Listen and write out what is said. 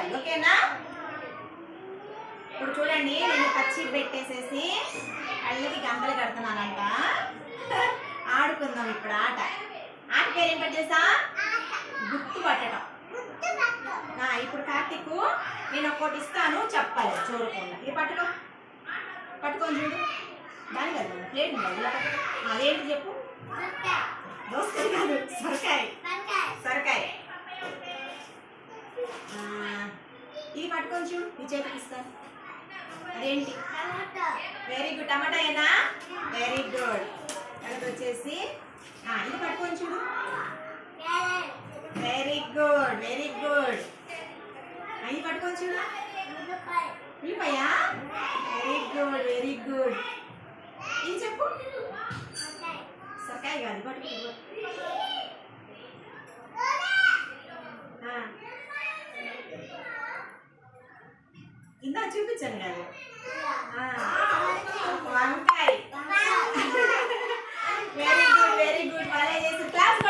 చెప్పాలి ఓకేనా? ఇప్పుడు చూడండి నేను పచ్చి పెట్టేసేసి కళ్ళకి గంటలు కడుతున్నానంట. ఆడుకుందాం ఇప్పుడు ఆట. ఆట పేరు ఏం పెట్టేసా గుర్తు పట్టడం. ఇప్పుడు కార్తీక్ నేను ఒక్కటి ఇస్తాను చెప్పాలి చూడకుండా. ఇది పట్టుకో. పట్టుకొని చూడు. దాని కదా? ప్లేట్ ఉందా ఇలా పట్టుకో. అదేంటి చెప్పు దోసకాయ కాదు సొరకాయ సొరకాయ ఆ, ఇది పట్టుకొని చూడు ఈ చేతికి ఇస్తాను. అదేంటి? వెరీ గుడ్ టమాటా ఏనా? వెరీ గుడ్ తర్వాత వచ్చేసి ఇది పట్టుకొని చూడు. వెరీ గుడ్ వెరీ గుడ్ ఇది పట్టుకొని చూడు. ఉల్లిపాయ? వెరీ గుడ్ వెరీ గుడ్ ఏం చెప్పు? సొరకాయ కాదు పట్టుకో. ఇందా చూపించాను కదా వంకాయ. వెరీ గుడ్ వెరీ గుడ్ వాళ్ళే చేసి క్లాస్